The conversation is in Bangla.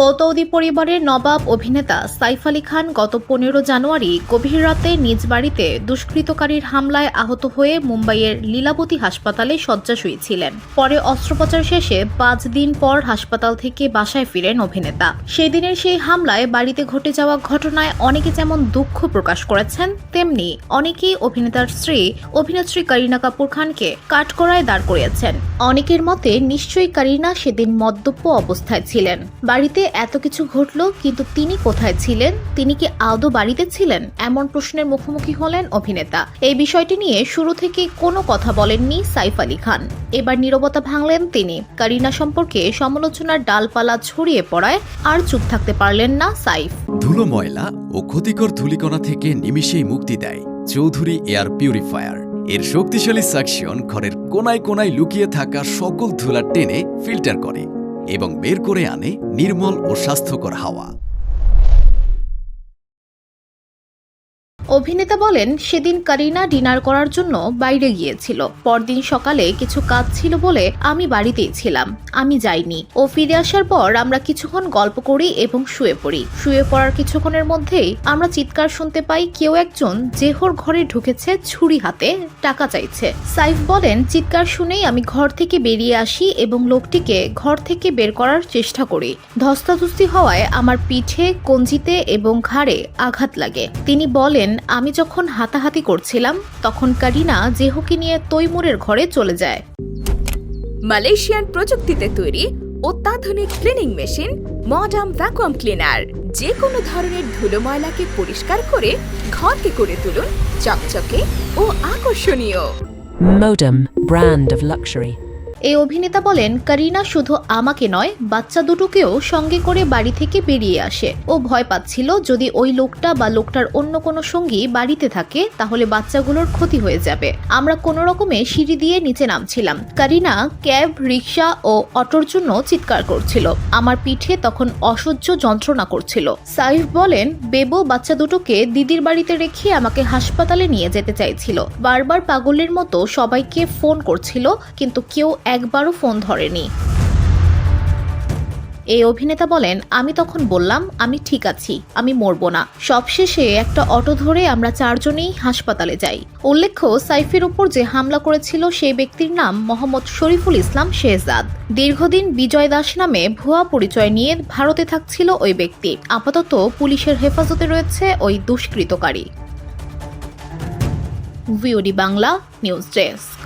পৌতৌদি পরিবারের নবাব অভিনেতা সাইফ আলী খান গত পনেরো জানুয়ারি গভীর রাতে নিজ বাড়িতে দুষ্কৃতকারীর হামলায় আহত হয়ে মুম্বাইয়ের লীলাবতী হাসপাতালে শয্যাশয়ী ছিলেন। পরে অস্ত্রোপচার শেষে পাঁচ দিন পর হাসপাতাল থেকে বাসায় ফিরেন অভিনেতা। সেদিনের সেই হামলায় বাড়িতে ঘটে যাওয়া ঘটনায় অনেকে যেমন দুঃখ প্রকাশ করেছেন, তেমনি অনেকেই অভিনেতার স্ত্রী, অভিনেত্রী করিনা কাপুর খানকে কাঠকড়ায় দাঁড় করিয়েছেন। অনেকের মতে নিশ্চয়ই করিনা সেদিন মদ্যপ অবস্থায় ছিলেন। বাড়িতে এত কিছু ঘটল, কিন্তু তিনি কোথায় ছিলেন? তিনি কি আদৌ বাড়িতে ছিলেন? এমন প্রশ্নের মুখোমুখি হলেন অভিনেতা। এই বিষয়টি নিয়ে শুরু থেকে কোনো কথা বলেননি সাইফ আলী খান। এবার নীরবতা ভাঙলেন তিনি। করিনা সম্পর্কে সমালোচনার ডালপালা ছড়িয়ে পড়ায় আর চুপ থাকতে পারলেন না সাইফ। ধুলো ময়লা ও ক্ষতিকর ধূলিকণা থেকে নিমিষেই মুক্তি দেয় চৌধুরী এয়ার পিউরিফায়ার। এর শক্তিশালী সাকশন ঘরের কোনায় কোনায় লুকিয়ে থাকা সকল ধুলা টেনে ফিল্টার করে। এবং বের করে আনে নির্মল ও স্বাস্থ্যকর হাওয়া। অভিনেতা বলেন, সেদিন করিনা ডিনার করার জন্য বাইরে গিয়েছিল। পরদিন সকালে কিছু কাজ ছিল বলে আমি বাড়িতেই ছিলাম। আমি যাইনি। ও ফিরে আসার পর আমরা কিছুক্ষণ গল্প করি এবং শুয়ে পড়ি। শুয়ে পড়ার কিছুক্ষণের মধ্যেই আমরা চিৎকার শুনতে পাই কেউ একজন জেহর ঘরে ঢুকেছে, ছুরি হাতে টাকা চাইছে। সাইফ বলেন, চিৎকার শুনেই আমি ঘর থেকে বেরিয়ে আসি এবং লোকটিকে ঘর থেকে বের করার চেষ্টা করি। ধস্তাধস্তি হওয়ায় আমার পিঠে, কঞ্জিতে এবং ঘাড়ে আঘাত লাগে। তিনি বলেন আমি যখন হাতাহাতি করছিলাম তখন কারিনা জেহুকে নিয়ে তৈমুরের ঘরে চলে যায় মালয়েশিয়ান প্রযুক্তিতে তৈরি অত্যাধুনিক cleaning machine modern vacuum cleaner যে কোনো ধরনের ধুলো ময়লাকে পরিষ্কার করে ঘরকে করে তুলুন চকচকে ও আকর্ষণীয় Modem, brand of luxury. এই অভিনেতা বলেন, করিনা শুধু আমাকে নয়, বাচ্চা দুটোকেও সঙ্গে করে বাড়ি থেকে বেরিয়ে আসে। ও ভয় পাচ্ছিল যদি ওই লোকটা বা লোকটার অন্য কোনো সঙ্গী বাড়িতে থাকে, তাহলে বাচ্চাগুলোর ক্ষতি হয়ে যাবে। আমরা কোনো রকমে সিঁড়ি দিয়ে নিচে নামছিলাম। করিনা ক্যাব, রিক্সা ও অটোর জন্য চিৎকার করছিল। আমার পিঠে তখন অসহ্য যন্ত্রণা করছিল। সাইফ বলেন, বেবো বাচ্চা দুটোকে দিদির বাড়িতে রেখে আমাকে হাসপাতালে নিয়ে যেতে চাইছিল। বারবার পাগলের মতো সবাইকে ফোন করছিল, কিন্তু কেউ একবারও ফোন ধরেনি। এই অভিনেতা বলেন, আমি তখন বললাম, আমি ঠিক আছি, আমি মরবো না। সবশেষে একটা অটো ধরে আমরা চারজনেই হাসপাতালে যাই। উল্লেখ্য, সাইফের উপর যে হামলা করেছিল সেই ব্যক্তির নাম মোহাম্মদ শরীফুল ইসলাম শেহজাদ। দীর্ঘদিন বিজয় দাস নামে ভুয়া পরিচয় নিয়ে ভারতে থাকছিল ওই ব্যক্তি। আপাতত পুলিশের হেফাজতে রয়েছে ওই দুষ্কৃতকারী। VOD Bangla, news desk.